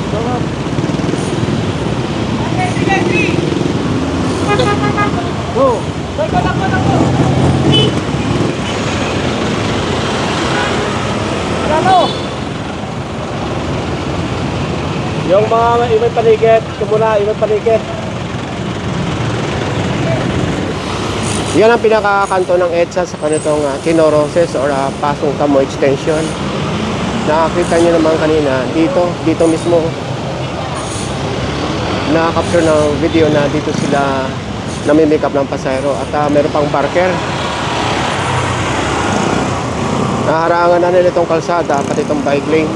up, go up. Go. Ano? Yung mga ibang paligid, kumula, ibang paligid. Yan ang pinakakanto ng EDSA sa kanitong uh, Chinorosis or uh, Pasong Tamo Extension. Nakakita nyo naman kanina, dito, dito mismo. Nakakapture ng video na dito sila namimake up ng pasayro at uh, meron pang barker. Naharangan na nila itong kalsada, pati itong bike lane.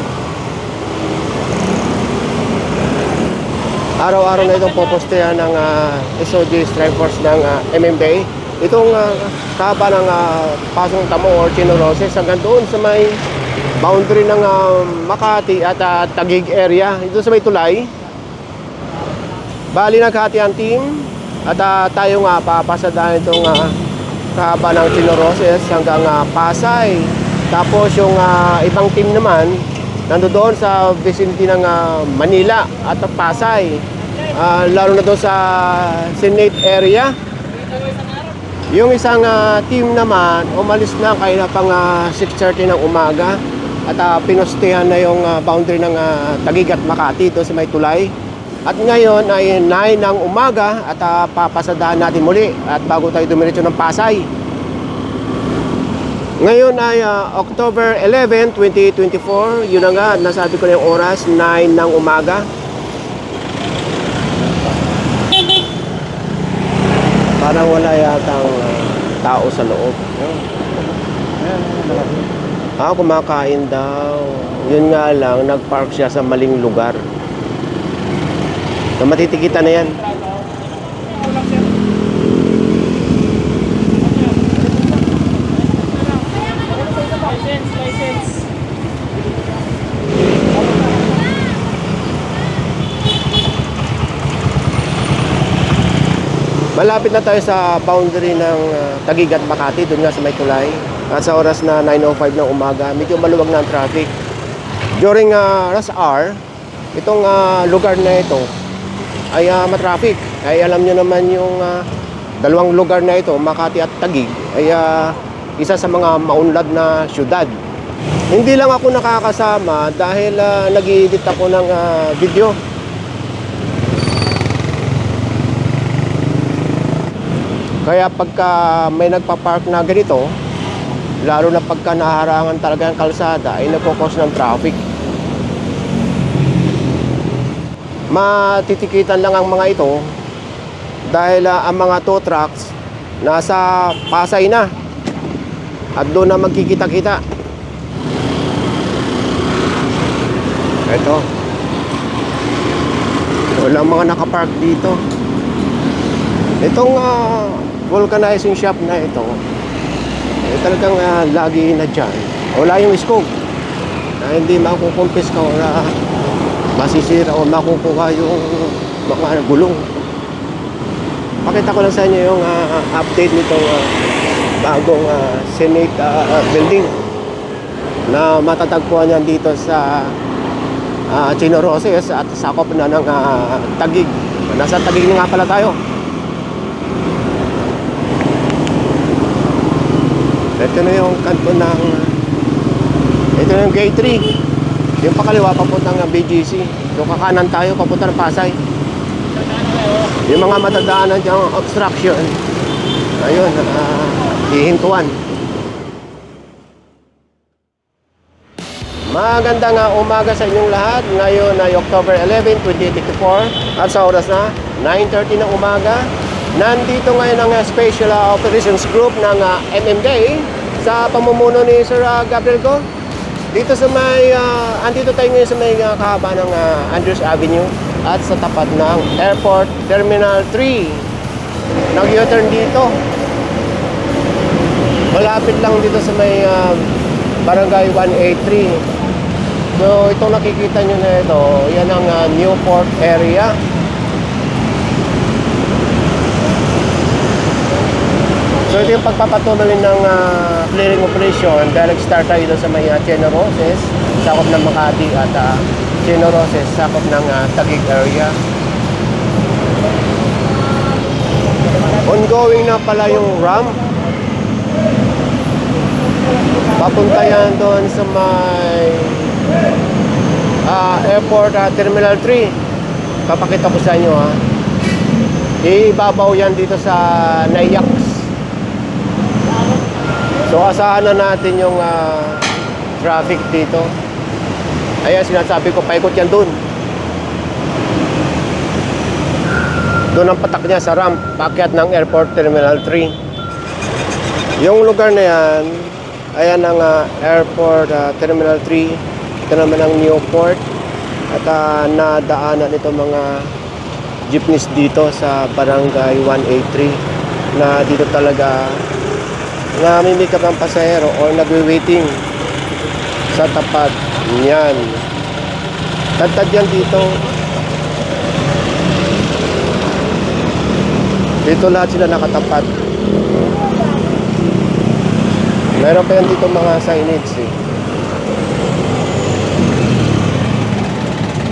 Araw-araw na itong popostehan ng uh, SOG Strike Force ng uh, MMDA. Itong uh, kaba ng uh, Pasong Tamo or Chinorosis hanggang doon sa may boundary ng uh, Makati at uh, Taguig area. Ito sa may tulay. Bali naghati ang team at uh, tayo nga papasadahan itong uh, ng Chinorosis hanggang uh, Pasay. Tapos yung uh, ibang team naman nandoon sa vicinity ng uh, Manila at Pasay. Uh, lalo na doon sa Senate area. Yung isang uh, team naman, umalis na kaya na pang uh, 6.30 ng umaga at uh, pinustihan na yung uh, boundary ng uh, Taguig at Makati doon sa may tulay. At ngayon ay 9 ng umaga at uh, papasadahan natin muli at bago tayo dumiretso ng Pasay. Ngayon ay uh, October 11, 2024. Yun na nga, nasabi ko na yung oras, 9 ng umaga. Parang wala yatang uh, tao sa loob. Ah, kumakain daw. Yun nga lang, nagpark siya sa maling lugar. Na matitikitan na yan. Malapit na tayo sa boundary ng uh, Taguig at Makati, doon nga sa may tulay. At sa oras na 9.05 ng umaga, medyo maluwag na ang traffic. During uh, rush hour, itong uh, lugar na ito ay uh, matraffic. Ay alam nyo naman yung uh, dalawang lugar na ito, Makati at Taguig, ay uh, isa sa mga maunlad na syudad. Hindi lang ako nakakasama dahil uh, nag-edit ako ng uh, video. Kaya pagka may nagpa-park na ganito, lalo na pagka naharangan talaga ng kalsada, ay nagkukos ng traffic. Matitikitan lang ang mga ito dahil ah, ang mga tow trucks nasa Pasay na at doon na magkikita-kita. Ito. Walang mga nakapark dito. Itong ah, vulcanizing shop na ito, eh, talagang ah, lagi na dyan. Wala yung scope na hindi makukumpis ka o na masisira o makukuha yung mga gulong. Pakita ko lang sa inyo yung ah, update nitong ah, bagong ah, Senate ah, building na matatagpuan yan dito sa uh, Chinorosis at sakop na ng ah, Tagig. Nasa Tagig na nga pala tayo. Ito na yung kanto ng ito na yung gate 3 yung pakaliwa papuntang ng BGC yung kakanan tayo papunta ng Pasay. Yung mga matadaanan dyan obstruction. Ayun uh, hihintuan. Magandang umaga sa inyong lahat. Ngayon ay October 11, 2024 at sa oras na 9.30 ng umaga. Nandito ngayon ang Special uh, Operations Group ng uh, MMDA sa pamumuno ni Sir uh, Gabriel Go. Dito sa may, uh, andito tayo ngayon sa may uh, kahaba ng uh, Andrews Avenue at sa tapat ng Airport Terminal 3. Nag-U-turn dito. Malapit lang dito sa may uh, Barangay 183. So, itong nakikita nyo na ito, yan ang uh, Newport area. So, ito yung pagpapatuloy ng uh, clearing operation. Direct start tayo doon sa may uh, Generoses, sakop ng Makati at uh, Chino Roses, sakop ng ah, Taguig area. Ongoing na pala yung ramp. Papunta yan doon sa may ah, airport ah, Terminal 3. Papakita ko sa inyo ha. Ibabaw yan dito sa Nayax. So asahan na natin yung ah, traffic dito. Ayan, sinasabi ko, paikot yan doon. Doon ang patak niya sa ramp, pakyat ng Airport Terminal 3. Yung lugar na yan, ayan ang ah, Airport ah, Terminal 3. Ito naman ang Newport. At ah, nadaanan ito mga jeepneys dito sa Barangay 183 na dito talaga namimikap ang pasahero o nagwe-waiting sa tapat niyan. Tantad yan dito. Dito lahat sila nakatapat. Meron pa yan dito mga signage eh.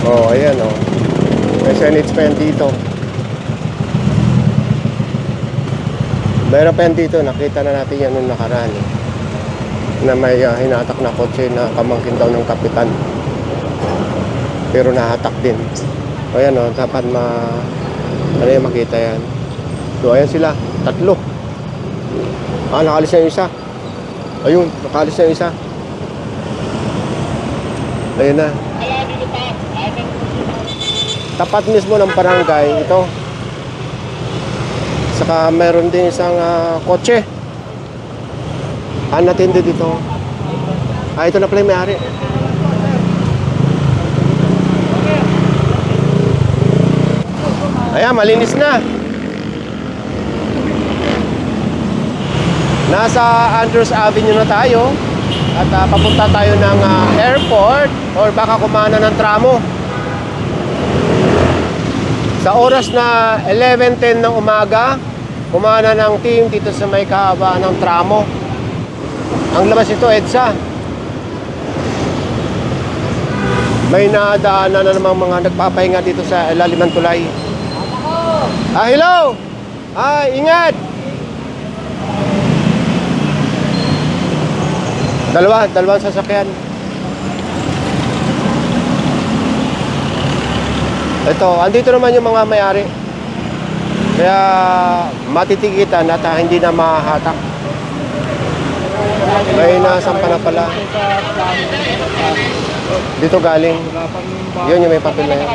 Oh, ayan oh. May signage pa yan dito. Meron pa yan dito, nakita na natin yan nung nakaraan eh. Na may ah, hinatak na kotse na kamangkin daw ng kapitan. Pero nahatak din. O yan o, dapat ma... Ano yan, makita yan. So ayan sila, tatlo. Ah, nakalis na yung isa. Ayun, nakalis na yung isa. Ayun na. Tapat mismo ng barangay ito. Saka meron din isang ah, kotse. Ang dito. Ah, ito na pala yung may-ari. Ayan, malinis na. Nasa Andrews Avenue na tayo. At ah, papunta tayo ng ah, airport or baka kumana ng tramo. Sa oras na 11.10 ng umaga, kumana ng team dito sa may kahabaan ng tramo. Ang labas ito, EDSA. May nadaanan na namang mga nagpapahinga dito sa ilalim ng tulay. Ah, hello! Ah, ingat! Dalawa, dalawang sasakyan. Ito, andito naman yung mga may-ari. Kaya matitikitan at ah, hindi na mahahatak. May nasampa na pala. Dito galing. Yun yung may papel na yun.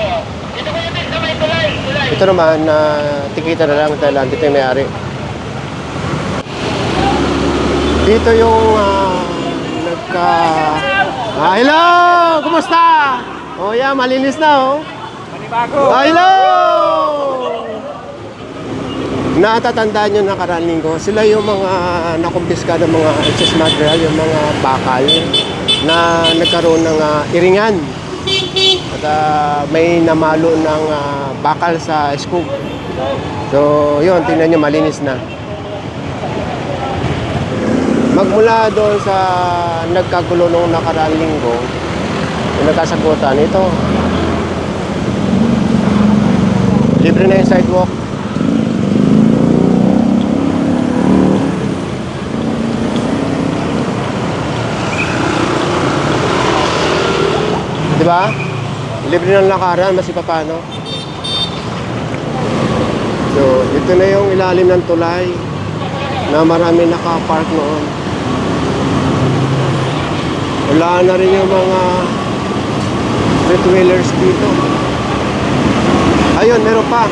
Ito naman, na tikita na lang dahil andito yung may-ari. Dito yung ah, nagka... Ah, hello! Kumusta? Oh, yeah, malinis na, oh. Panibago! Ah, hello! Natatandaan nyo nakaraning ko, sila yung mga nakumpiska ng mga excess material, yung mga bakal na nagkaroon ng ah, iringan. At ah, may namalo ng ah, bakal sa scoop. So, yun, tingnan nyo, malinis na. Magmula doon sa nagkagulo nung nakaraang linggo, nagkasagutan, ito, libre na yung sidewalk. Ba? Libre ng lakaran, mas paano. So, ito na yung ilalim ng tulay na marami nakapark noon. Wala na rin yung mga street wheelers dito. Ayun, meron pa.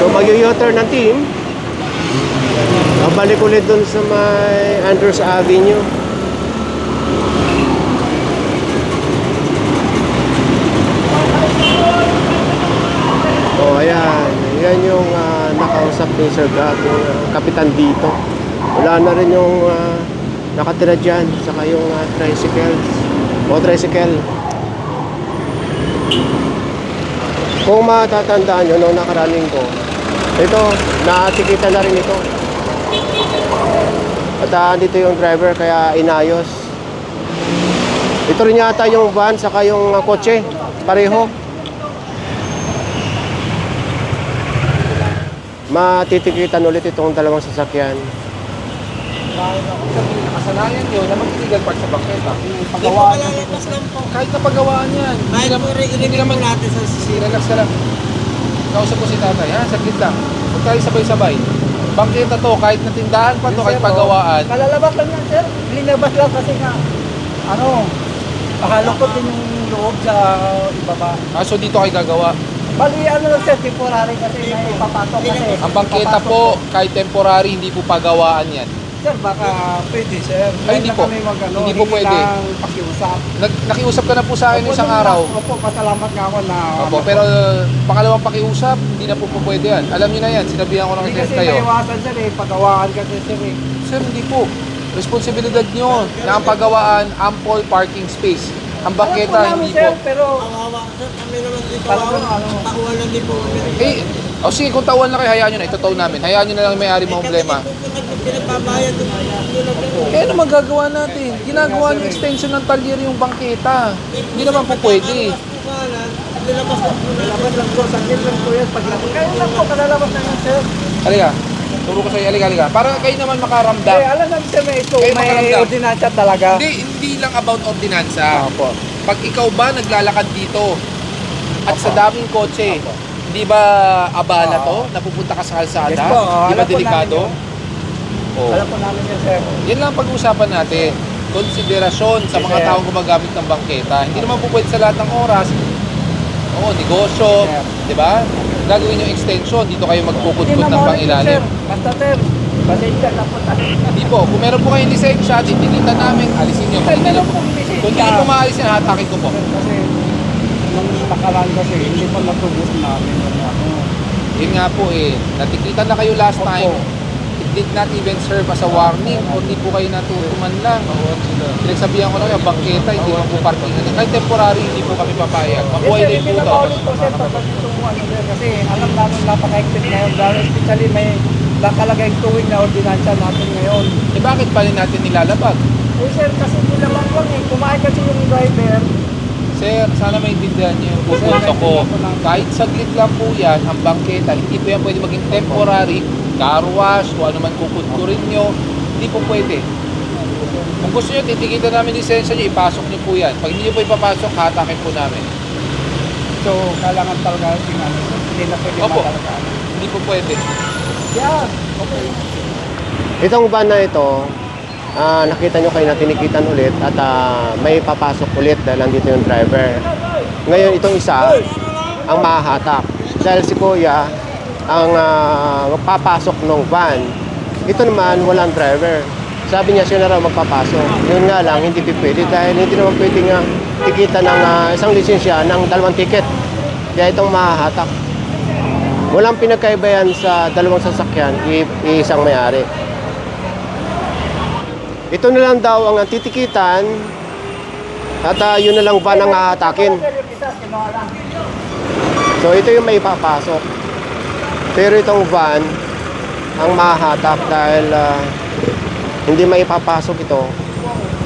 So, mag-u-turn ng team. Babalik ulit dun sa may Andrews Avenue. Oh, ayan. Yan yung ah, ni Sir ah, kapitan dito. Wala na rin yung ah, nakatira dyan, saka yung ah, tricycles. O, tricycle. Kung matatandaan nyo, nung nakaraning ko, ito, naatikita na rin ito. At ah, dito yung driver, kaya inayos. Ito rin yata yung van saka yung uh, kotse. Pareho. Matitikitan ulit itong dalawang sasakyan. Dahil ako sa nakasanayan yun na mag-illegal park sa bangketa. Pagawaan lang po. Kahit na pagawaan yan. Hindi Kahit po rin hindi naman natin sa sisira. Relax ka lang. Kausap ko si tatay, ha? Saglit lang. Huwag tayo sabay-sabay. Bangketa to, kahit na tindahan pa to, kahit pagawaan. Kalalabas lang yan, sir. Linabas lang kasi nga, ano, pahalokot din yung loob sa ibaba. Ah, so dito kayo gagawa. Bali, ano lang sir, temporary kasi may papasok kasi. Ang bangketa po, kahit temporary, hindi po pagawaan yan. Sir, baka pwede, sir. Ay, hindi Ngayon na po. Kami mag, ano, Hindi po pwede. lang pakiusap. Nag, nakiusap ka na po sa akin Opo, isang nung- araw. Opo, pasalamat nga ako na. Opo, ano, pero pangalawang pakiusap, hindi na po po pwede yan. Alam niyo na yan, sinabihan ko na Hindi kasi kasi kayo. maiwasan, sir, eh. Pagawaan kasi, sir, eh. Sir, hindi po. Responsibilidad nyo na ang pagawaan, ample parking space. Ang Alam po bangketa, namin, hindi sir, po. pero Kawawa, sir. Kami naman dito. Talagang ano. Takuan lang din po kami. Eh, o sige, kung tauhan na kayo, hayaan nyo na. Itotaw namin. Hayaan nyo na lang yung may-ari mo problema. Kami din po pinagbabayad ng nila po. Eh, ano magagawa natin? Ginagawa ng extension ng talyer yung bangketa. Hindi naman po pwede. Nilabas na po na. Lang po, sakit lang po yan. Paglabas. Kaya lang po, kalalabas na yan, sir. Halika. Turo ko sa'yo, halika, halika. Para kayo naman Eh, makaramdam. alam namin may ito, Kayo may makaramdam. ordinansya talaga. Hindi, hindi lang about ordinansa. Opo. Pag ikaw ba naglalakad dito at sa daming kotse, hindi ba abala to? Napupunta ka sa kalsada? Yes po, oo. Di ba Alam po delikado? namin Oo. Alam po namin yun, sir. Yan lang ang pag-uusapan natin. Konsiderasyon sa Yes, mga sir. taong gumagamit ng bangketa. Hindi naman po pwede sa lahat ng oras. Oo, negosyo, sir. di ba? Gagawin yung extension, dito kayo magpuputput ng pangilalim. Basta, sir. Pasensya na po tayo. Hindi po, kung meron po kayong lisensya, titilitan namin, alisin nyo. Sir, Kung hindi, meron pong lisensya. kung hindi po maalisin, hatakin ko po. Sir, Kasi, nung nakaraan kasi, hindi pa natubos namin. yung Ano. Yun nga po eh, natikitan na kayo last Opo. time. Did not even serve as a warning kung hindi po kayo natutuman lang. Pinagsabihan ko lang yung bangketa, hindi lang po parking. Kahit temporary, hindi po kami papayag. Mabuhay Yes, na to. paulit po, sir, kasi alam namin napaka-hectic ngayon. Dahil especially may nakalagay tuwing na ordinansya natin ngayon. Eh bakit pa rin natin nilalabag? Eh sir, kasi nilamang lang eh. Kumain kasi yung driver. Sir, sana maintindihan niyo yung pupunto ko. Kahit saglit lang po yan, ang bangketa, hindi po yan pwede maging temporary, car wash, kung ano man kukudkurin nyo, hindi po pwede. Kung gusto nyo, titikitan namin lisensya nyo, ipasok nyo po yan. Pag hindi nyo po ipapasok, hatakin po namin. So, kailangan talaga yung ano, hindi na pwede Opo. matalagaan. Hindi po pwede. Yeah, okay. Itong van na ito, ah, nakita nyo kayo na tinikitan ulit at ah, may papasok ulit dahil nandito yung driver. Ngayon itong isa, ang mahahatak. Dahil si Kuya, ang ah, magpapasok ng van. Ito naman, walang driver. Sabi niya siya na raw magpapasok. Yun nga lang, hindi pwede dahil hindi naman pwede nga tikita ng ah, isang lisensya ng dalawang ticket. Kaya itong mahahatak. Walang pinagkaiba yan sa dalawang sasakyan, isang may-ari. Ito na lang daw ang titikitan at ah, yun na lang van ang hahatakin. So ito yung may papasok. Pero itong van ang mahahatak dahil ah, hindi may papasok ito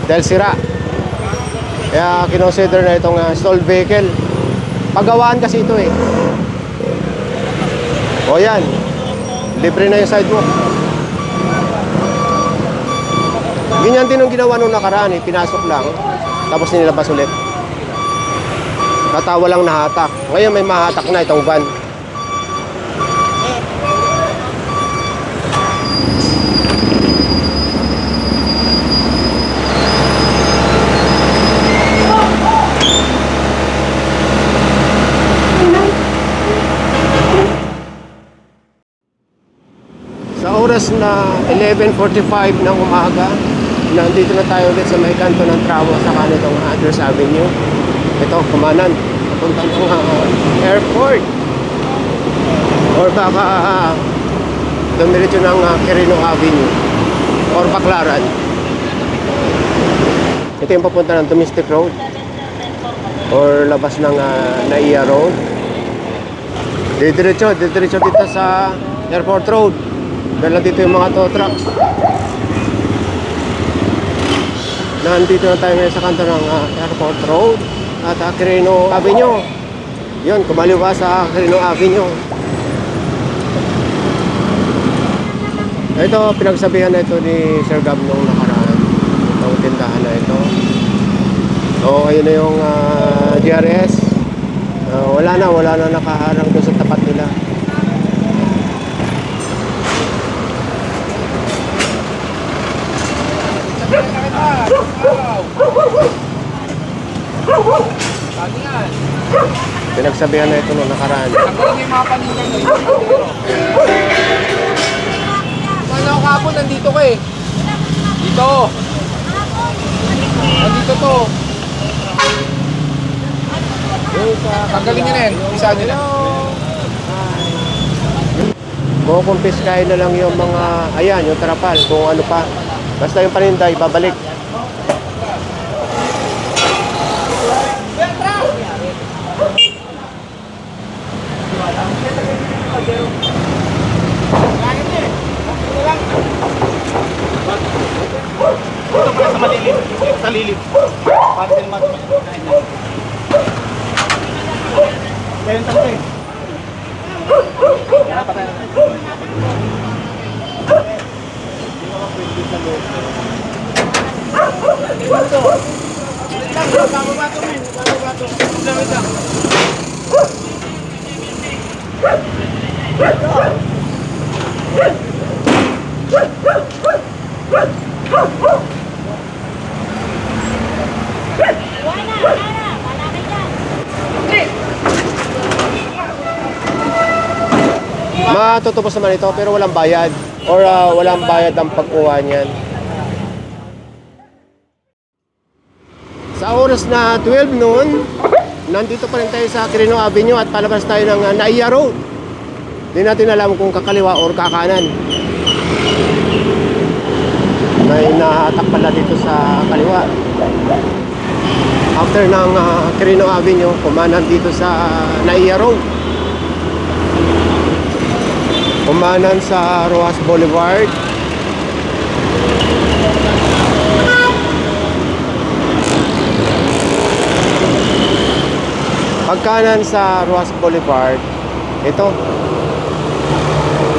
dahil sira. Kaya kinonsider na itong uh, stalled vehicle. Pagawaan kasi ito eh. O yan. Libre na yung sidewalk. Ganyan din ang ginawa nung nakaraan eh. Pinasok lang. Tapos nilabas ulit. Tatawa lang nahatak. Ngayon may mahatak na itong van. Oras na 11.45 ng umaga, nandito na tayo ulit sa may kanto ng Trawo sa kanitong Andres Avenue. Ito, kumanan, papunta ng ah, airport. Or baka uh, dumiretso ng uh, Quirino Avenue or Baclaran. Ito yung papunta ng Domestic Road or labas ng uh, Naiya Road. Didiretso, didiretso dito sa Airport Road. Dahil dito yung mga tow trucks. Nandito na tayo ngayon sa kanto ng ah, Airport Road at uh, Avenue. Yun, kumaliw ka sa Quirino Avenue. Ito, pinagsabihan na ito ni Sir Gab nung nakaraan. Itong tindahan na ito. So, ayun na yung ah, DRS. Ah, wala na, wala na nakaharang doon sa tapat nila. Sabihan na kita, araw. Ano yan? Pinagsabihan na ito nung nakaraan. Niyo yung mga yung pandero. Ano ako kapon, nandito ka eh. Dito. Nandito to. Tanggalin niyo na yan. Isaan niyo na. Kukumpiskahin na lang yung mga, ayan, yung trapal, kung ano pa. Basta yung paninda, ibabalik. Sa malilim. Sa lilim. Para din naman Kaya yung tanong eh. Wala, wala, wala ka dyan. Matutupos naman ito pero walang bayad or ah, walang bayad ang pagkuha niyan. Sa oras na 12 noon, nandito pa rin tayo sa Quirino Avenue at palabas tayo ng uh, Naiya Road. Hindi natin alam kung kakaliwa or kakanan. May nahatak pala dito sa kaliwa. After ng uh, Quirino Avenue, kumanan dito sa Naiya Road. Kumanan sa Rojas Boulevard. Pagkanan sa Rojas Boulevard, ito.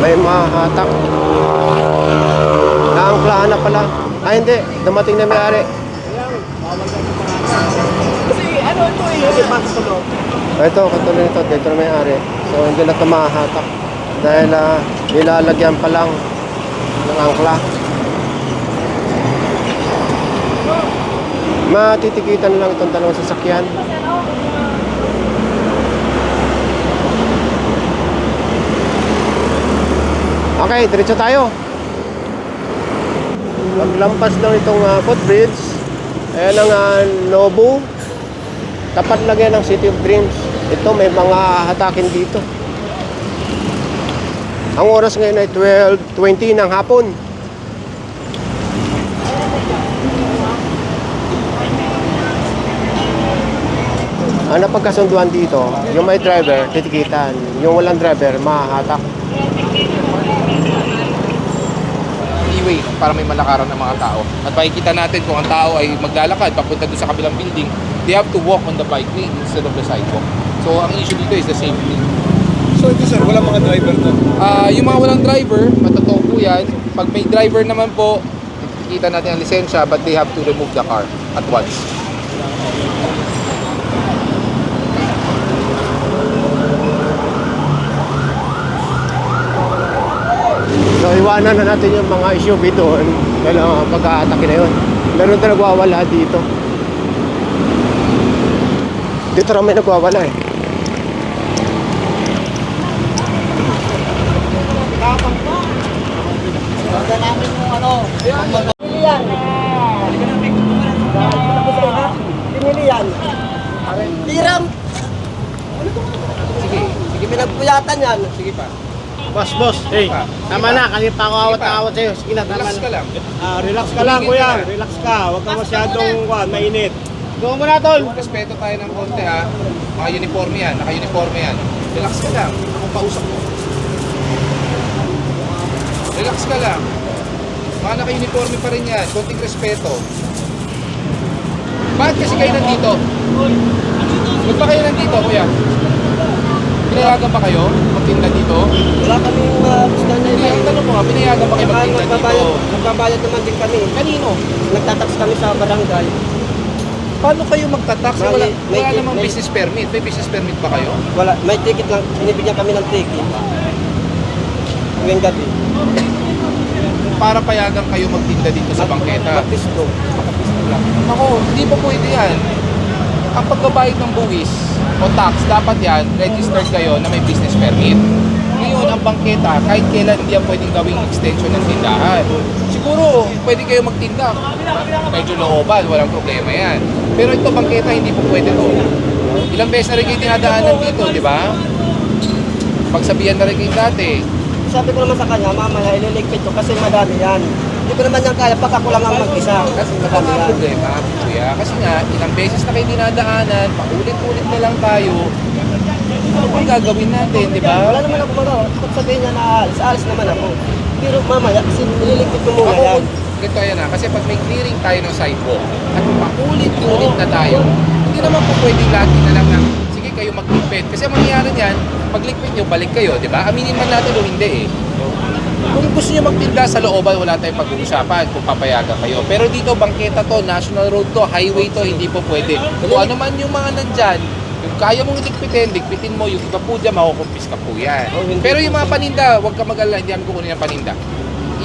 May mahatak. Naangklahan na pala. Ay hindi, dumating na may-ari. Kasi ano ito eh. No. Ito, katuloy nito, dito na may-ari. So hindi na ito mahatak. Dahil ah, nilalagyan pa lang ng angkla. Matitikitan lang itong dalawang sasakyan. Okay, diretso tayo. Paglampas lang itong ah, footbridge, ayan ang ah, Nobu. Tapat lang yan ng City of Dreams. Ito, may mga hatakin dito. Ang oras ngayon ay 12.20 ng hapon. Ang napagkasunduan dito, yung may driver, titikitan. Yung walang driver, mahahatak. Anyway, para may malakaran ng mga tao. At makikita natin kung ang tao ay maglalakad papunta doon sa kabilang building, they have to walk on the bike lane instead of the sidewalk. So, ang issue dito is the safety. So ito sir, wala mga driver to. Ah, yung mga walang driver, matotoo po yan. Pag may driver naman po, kita natin ang lisensya but they have to remove the car at once. So iwanan na natin yung mga SUV doon dahil uh, pagka-atake na yun. Meron na nagwawala dito. Dito rin may nagwawala eh. Pinili yan. Tiram! Sige, sige, Pinagpuyatan yan. sige pa. Boss, boss. Hey, tama na. Kanina pa ako awat na awat sa'yo. Sige na, tama Relax na. ka lang. Ah, relax ka lang, kuya. Relax ka. Huwag ka masyadong kuwan, mainit. Go mo na, tol. Respeto tayo ng konti ha. Naka-uniforme yan, naka-uniforme yan. Relax ka lang. Ako pausap mo. Relax ka lang. Mga naka-uniforme pa rin yan. Konting respeto. Bakit kasi kayo nandito? Ba't ba kayo nandito, kuya? Pinayagan ba kayo magtinda dito? Wala kaming uh, gusto na Hindi, ang tanong ko nga, pinayagan ba kayo Kaya magtinda dito? magbabayad naman din kami. Kanino? Nagtatax kami sa barangay. Paano kayo magtatax? May- Wala, may- wala namang may- business permit. May business permit ba kayo? Wala, may ticket lang. Binibigyan kami ng ticket. Ngayong gabi. Para payagan kayo magtinda dito sa bangketa. Magpisto. Ako, hindi pa pwede yan. Ang pagbabayad ng buwis o tax, dapat yan, registered kayo na may business permit. Ngayon, ang bangketa, kahit kailan hindi yan pwedeng gawing extension ng tindahan. Siguro, pwede kayo magtinda. Medyo looban, walang problema yan. Pero ito, bangketa, hindi po pwede to. Ilang beses na rin kayo dinadaanan dito, di ba? Pagsabihan na rin kayo dati. Sabi ko naman sa kanya, mamaya ililigpit ko kasi madami yan. Hindi ko naman yan kaya ako lang ang mag-isa. Kasi baka madami yan. problema, kuya. Kasi nga, ilang beses na kayo dinadaanan, paulit-ulit na lang tayo. Ano bang gagawin natin, di ba? Wala naman ako magawa. Pag sabihin niya na alis, alis naman ako. Pero mamaya, kasi nililigpit ko muna Ako, yan. ganito yan na, kasi pag may clearing tayo ng sidewalk at paulit-ulit na tayo, hindi naman po pwedeng lagi na lang na, sige kayo magligpit. Kasi ang mangyayari niyan, pagligpit nyo, balik kayo, di ba? Aminin man natin o hindi eh. Kung gusto nyo magtinda sa looban, wala tayong pag-uusapan kung papayagan kayo. Pero dito, bangketa to, national road to, highway to, hindi po pwede. Kung ano man yung mga nandyan, yung kaya mong ligpitin, ligpitin mo, yung iba po dyan, makukumpis ka po yan. Oh, Pero yung mga paninda, huwag ka mag-alala, hindi namin kukunin ang paninda.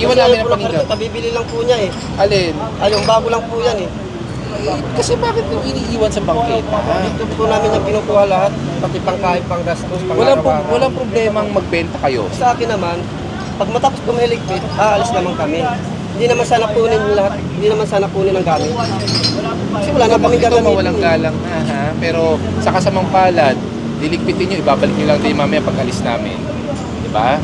Iwan namin ang paninda. Kabibili lang po niya eh. Alin? Ay, yung bago lang po yan eh. Kasi bakit yung iniiwan sa bangketa? Dito po namin yung kinukuha lahat, pati pangkain, pang gastos, pang Walang, pro- walang problemang magbenta kayo. Sa akin naman, pag matapos ko mahiligpit, aalis naman kami. Hindi naman sana kunin lahat, hindi naman sana kunin ang gamit. Kasi wala na kami Ito gagamitin. mawalang galang na ha. Pero sa kasamang palad, liligpitin nyo, ibabalik nyo lang din mamaya pag alis namin. Di ba?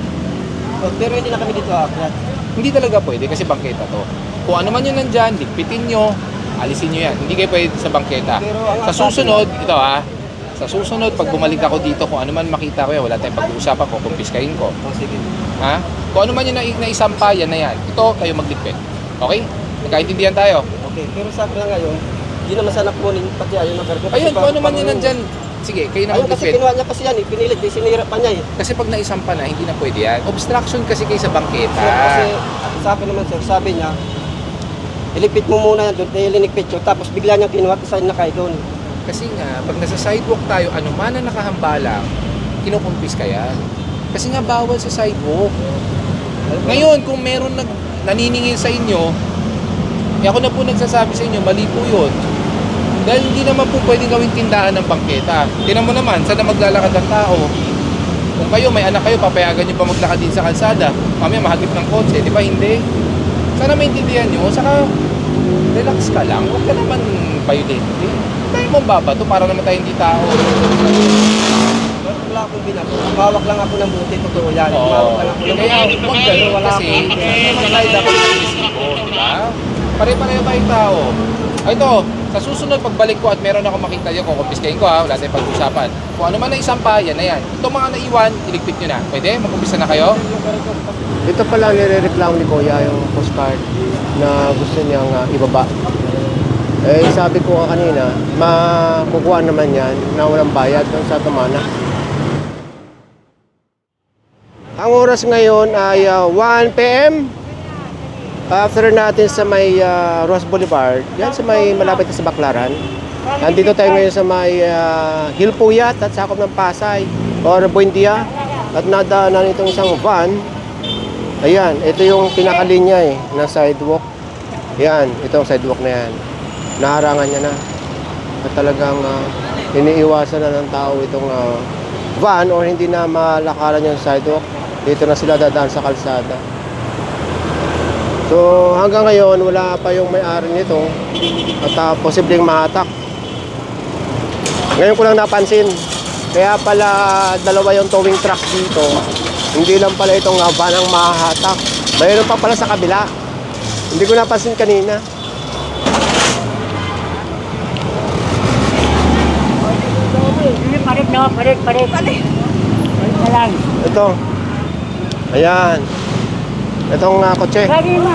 Oh, Pero hindi na kami dito aakyat. Hindi talaga pwede kasi bangketa to. Kung ano man yun nandyan, ligpitin nyo, alisin nyo yan. Hindi kayo pwede sa bangketa. Pero ang Sa susunod, ito ha, sa susunod, pag bumalik ako dito, kung ano man makita ko yan, wala tayong pag-uusapan ko, kumpiskahin ko. Oh, sige. Ha? Kung ano man yung na naisampa, yan na yan. Ito, kayo magligpit. Okay? Nagkaintindihan tayo? Okay, pero sa akin lang ngayon, hindi naman sana kunin pati ayun ang kargo. Ayun, kung ano man yun nandyan, sige, kayo na Ayun kasi magligpit. kinuha niya kasi yan eh, pinilit, eh, sinira pa niya eh. Kasi pag naisampa na, hindi na pwede yan. Obstruction kasi kayo sa bangketa. Sir, kasi sa akin naman sir, sabi niya, ilipit mo muna yan doon, dahil linigpit yun, tapos bigla niyang kinuha, tapos na kayo doon. Kasi nga, pag nasa sidewalk tayo, ano man na nakahambalang, kinukumpis ka yan. Kasi nga bawal sa sidewalk. Ngayon, kung meron nag, naniningil sa inyo, eh ako na po nagsasabi sa inyo, mali po yun. Dahil hindi naman po pwedeng gawing tindahan ng bangketa. Tinan mo naman, saan na maglalakad ang tao? Kung kayo, may anak kayo, papayagan nyo ba maglakad din sa kalsada? Mamaya mahagip ng kotse, di ba? Hindi. Sana maintindihan nyo. Saka, relax ka lang. Huwag ka naman violent. Eh, tayo mong babato para naman tayo hindi tao. Wala akong binato, hawak lang ako ng buti, totoo yan. Oo. Hawak lang ako ng Kaya buti. huwag ganun Wala kasi akong- naman tayo dapat agresibo, di ba? Pare-pareho tayong tao. Ah, Ito, sa susunod pagbalik ko at meron ako makita yun, kukumpiskahin ko ha, wala tayong pag-usapan. Kung ano man na isampa, yan na yan. Itong mga naiwan, iligpit nyo na. Pwede? Mag-umpisa na kayo? Ito pala nire-reklamo ni Kuya yung postcard na gusto niyang ah, ibaba. Eh, sabi ko nga kanina, makukuha naman yan na walang bayad doon sa Tumana. Ang oras ngayon ay ah, 1 p.m. After natin sa may ah, Ross Boulevard, yan sa may malapit sa Baclaran. Nandito tayo ngayon sa may uh, Hilpuyat at sakop ng Pasay or Buendia. At nadaanan itong isang van Ayan, ito yung pinakalinya eh, na sidewalk. Yan, itong sidewalk na yan. Naharangan niya na. At talagang ah, iniiwasan na ng tao itong ah, van or hindi na malakaran yung sidewalk. Dito na sila dadaan sa kalsada. So hanggang ngayon wala pa yung may-ari nito at ah, posibleng mahatak. Ngayon ko lang napansin. Kaya pala dalawa yung towing truck dito. Hindi lang pala itong uh, van ang mahahatak. Mayroon pa pala sa kabila. Hindi ko napansin kanina. Parit no, parit, parit. Parit na lang. Ito. Ayan. Itong uh, kotse. Lagi ma.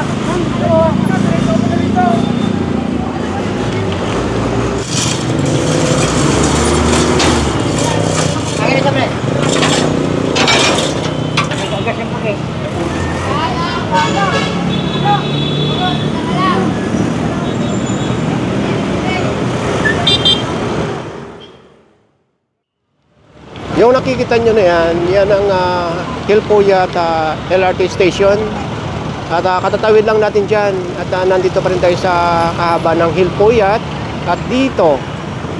Yung nakikita nyo na yan, yan ang uh, Hilpuyat ah, LRT Station. At ah, katatawid lang natin dyan. At ah, nandito pa rin tayo sa kahaba ng Hilpuyat. At dito,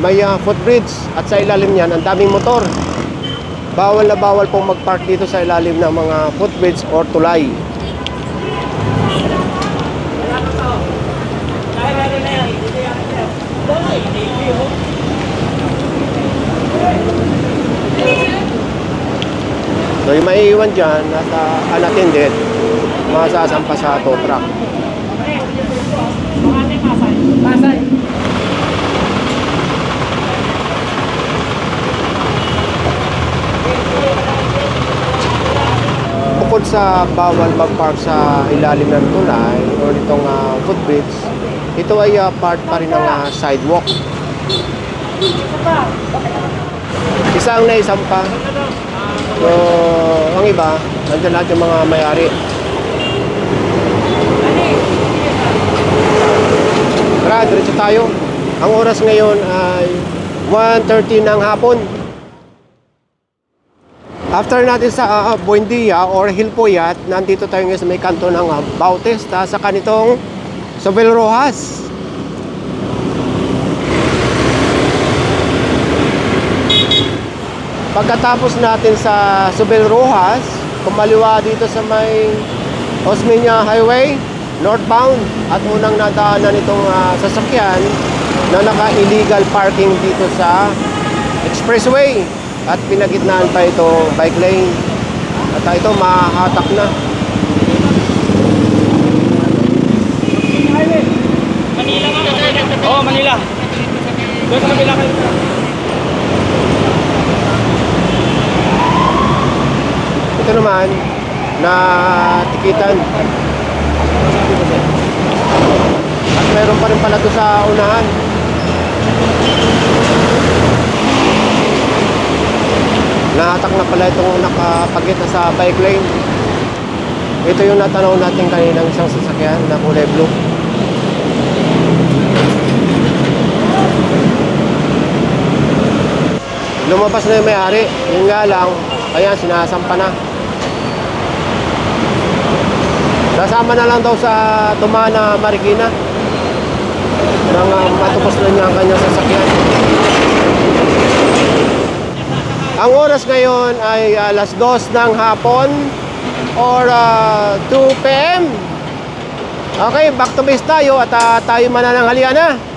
may ah, footbridge. At sa ilalim niyan, ang daming motor. Bawal na bawal pong mag-park dito sa ilalim ng mga footbridge or tulay. So yung maiiwan dyan uh, unattended, masasampa sa tow truck. Bukod sa bawal mag-park sa ilalim ng tulay o nitong ah, footbridge, ito ay ah, part pa rin ng ah, sidewalk. Isang na isang pa. So, ang iba, nandiyan lahat yung mga may-ari. Tara, diretso tayo. Ang oras ngayon ay 1.30 ng hapon. After natin sa uh, Buendia or Hilpuyat, nandito tayo ngayon sa may kanto ng uh, Bautista sa kanitong Sobel Rojas. Pagkatapos natin sa Subel Rojas, kumaliwa dito sa may Osmeña Highway, northbound at unang nadaanan itong ah, sasakyan na naka-illegal parking dito sa expressway at pinagitnaan pa ito bike lane at ah, ito mahahatak na Oo, Manila. Doon sa kabila. Ito naman na tikitan. At meron pa rin pala ito sa unahan. Nahatak na pala itong nakapagit na sa bike lane. Ito yung natanaw natin kanina ng isang sasakyan na kulay blue. Lumabas na yung may-ari. Yun nga lang kaya sinasampa na Kasama na lang daw sa Tumana, Marikina. Nang uh, matupos na niya ang kanyang sasakyan. Ang oras ngayon ay alas 2 ng hapon or uh, 2 p.m. Okay, back to base tayo at uh, tayo manananghalian na.